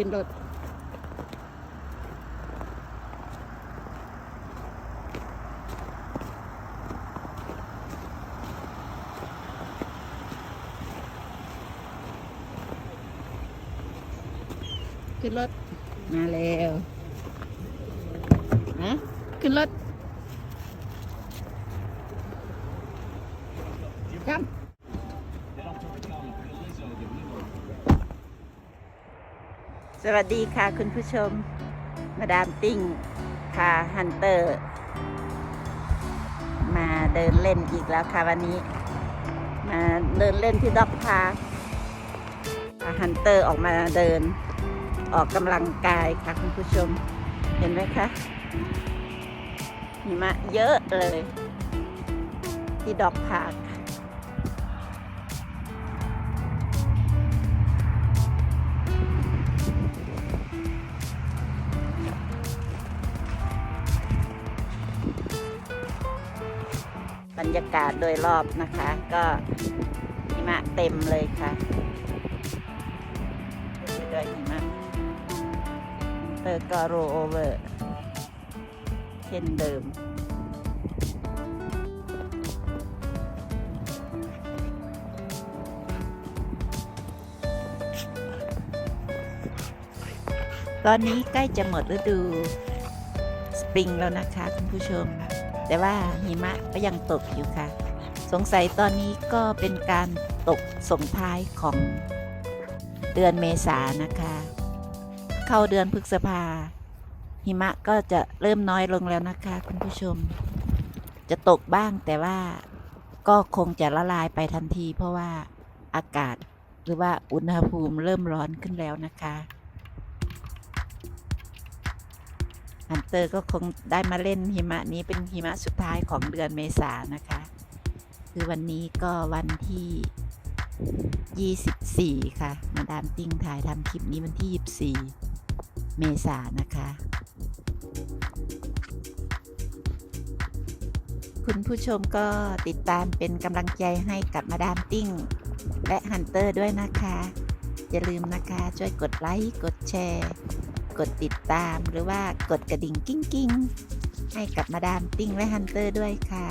ขึ้นรถขึ้นรถมาแล้วนะขึ้นรถครับ วัสดีค่ะคุณผู้ชม มาดามติ้งพาฮันเตอร์ มาเดินเล่นอีกแล้วค่ะวันนี้ มาเดินเล่นที่ด็อกพาร์คพาฮันเตอร์ออกมาเดินออกกำลังกายค่ะคุณผู้ชม เห็นไหมคะหิมะเยอะเลย ที่ด็อกพาร์ ยากาศโดยรอบนะคะ ก็หิมะเต็มเลยค่ะเต็มไปด้วยหิมะเตอร์ก็โรโอเวอร์เช่นเดิมตอนนี้ใกล้จะหมดฤดู สปริงแล้วนะคะ คุณผู้ชม แต่ว่าหิมะก็ยังตกอยู่ค่ะ สงสัยตอนนี้ก็เป็นการตกส่งท้ายของเดือนเมษานะคะ เข้าเดือนพฤษภา หิมะก็จะเริ่มน้อยลงแล้วนะคะคุณผู้ชม จะตกบ้างแต่ว่าก็คงจะละลายไปทันที เพราะว่าอากาศหรือว่าอุณหภูมิเริ่มร้อนขึ้นแล้วนะคะ ฮันเตอร์ก็คงได้มาเล่นหิมะนี้เป็นหิมะสุดท้ายของเดือนเมษานะคะ คือวันนี้ก็วันที่ 24 ค่ะ มาดามติ้งถ่ายทำคลิปนี้วันที่ 24 เมษานนะคะ คุณผู้ชมก็ติดตามเป็นกำลังใจให้กับมาดามติ้ง และฮันเตอร์ด้วยนะคะ อย่าลืมนะคะ ช่วยกดไลค์ กดแชร์ กดติดตามหรือว่ากดกระดิ่งกิ้งกิ้งให้กับมาดามติ้งและฮันเตอร์ด้วยค่ะ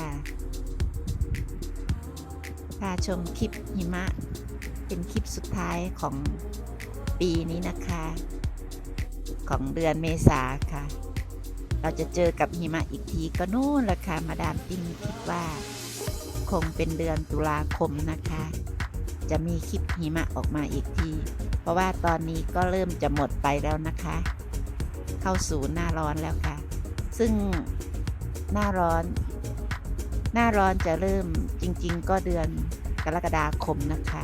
พาชมคลิปหิมะ เป็นคลิปสุดท้ายของปีนี้นะคะ ของเดือนเมษาค่ะ เราจะเจอกับหิมะอีกทีก็นู่นละค่ะมาดามติ้งคิดว่า คงเป็นเดือนตุลาคมนะคะ จะมีคลิปหิมะออกมาอีกที เพราะว่าตอนนี้ก็เริ่มจะหมดไปแล้วนะคะ เข้าสู่หน้าร้อนแล้วค่ะ ซึ่งหน้าร้อน หน้าร้อนจะเริ่มจริง ๆ ก็เดือนกรกฎาคมนะคะ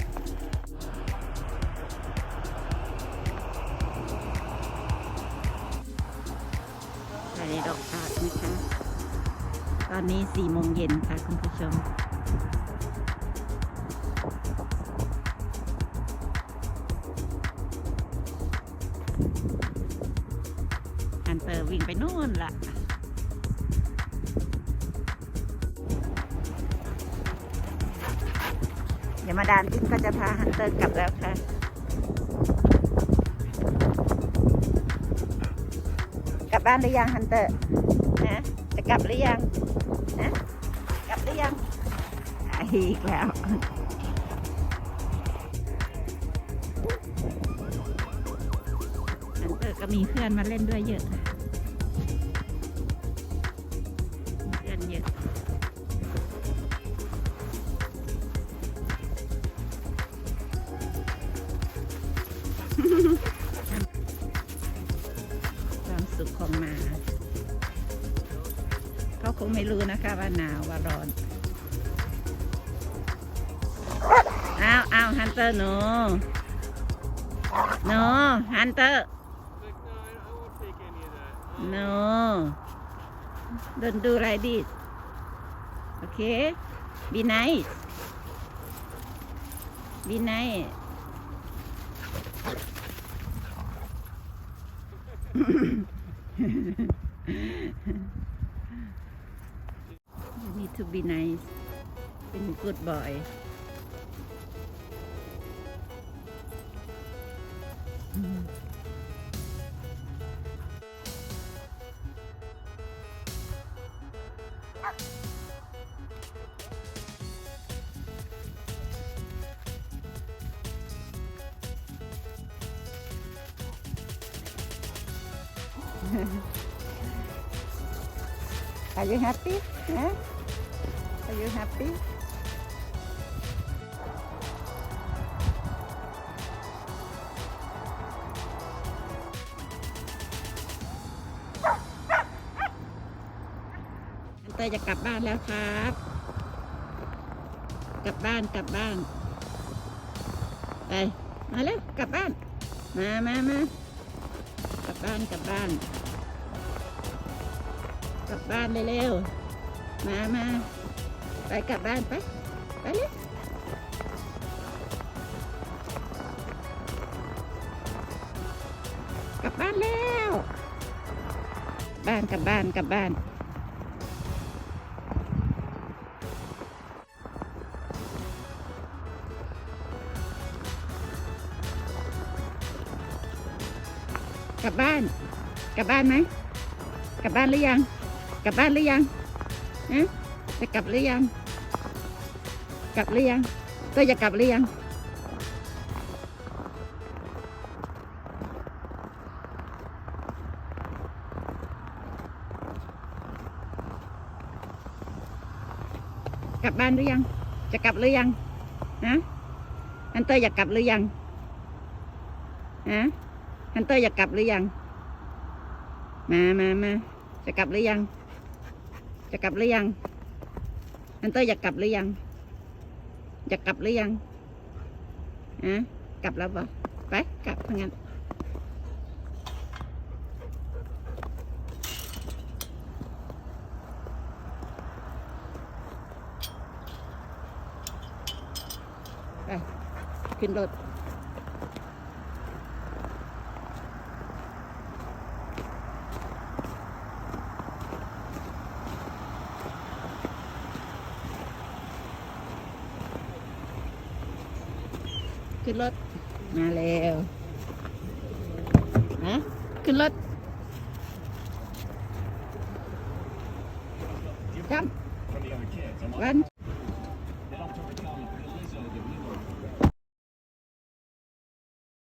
ตอนนี้สี่โมงเย็นค่ะคุณผู้ชมฮันเตอร์วิ่งไปนู่นล่ะเดี๋ยวมาดานอินก็จะพาฮันเตอร์กลับแล้วค่ะกลับบ้านหรือยังฮันเตอร์นะจะกลับหรือยัง นะกลับหรือยังอีกแล้วฮันเตอร์ก็มีเพื่อนมาเล่นด้วยเยอะเพื่อนเยอะ ไม่รู้นะคะว่าหนาวว่าร้อนอ้าวอ้าวฮันเตอร์หนูหนูฮันเตอร์ Like, no, I, I won't take any of that. Um, No. Don't do like this. Okay? Be nice. Be nice. Need to be nice. Be a good boy. Are you happy? Huh? Are you happy? อันเตอร์จะกลับบ้านแล้วครับ กลับบ้านกลับบ้าน ไป มาเร็วกลับบ้าน มามามากลับบ้านกลับบ้าน กลับบ้านเร็วๆ มามา ไปกลับบ้านไป ไปเลยกลับบ้านแล้ว บ้านกลับบ้านกลับบ้านกลับบ้าน กลับบ้านไหมกลับบ้านหรือยัง กลับบ้านหรือยังฮะจะกลับหรือยัง กลับหรือยังก็จะกลับหรือยังกลับบ้านหรือยัง จะกลับหรือยังฮะฮันเตอร์อยากกลับหรือยังฮะฮันเตอร์อยากกลับหรือยัง มามามาจะกลับหรือยัง จะกลับหรือยังฮันเตอร์อยากกลับหรือยัง อยากกลับหรือยังอะกลับแล้วบ่ไปกลับพังงั้นไปขึ้นรถ ขึ้นรถ มาเร็วนะขึ้นรถจำวัน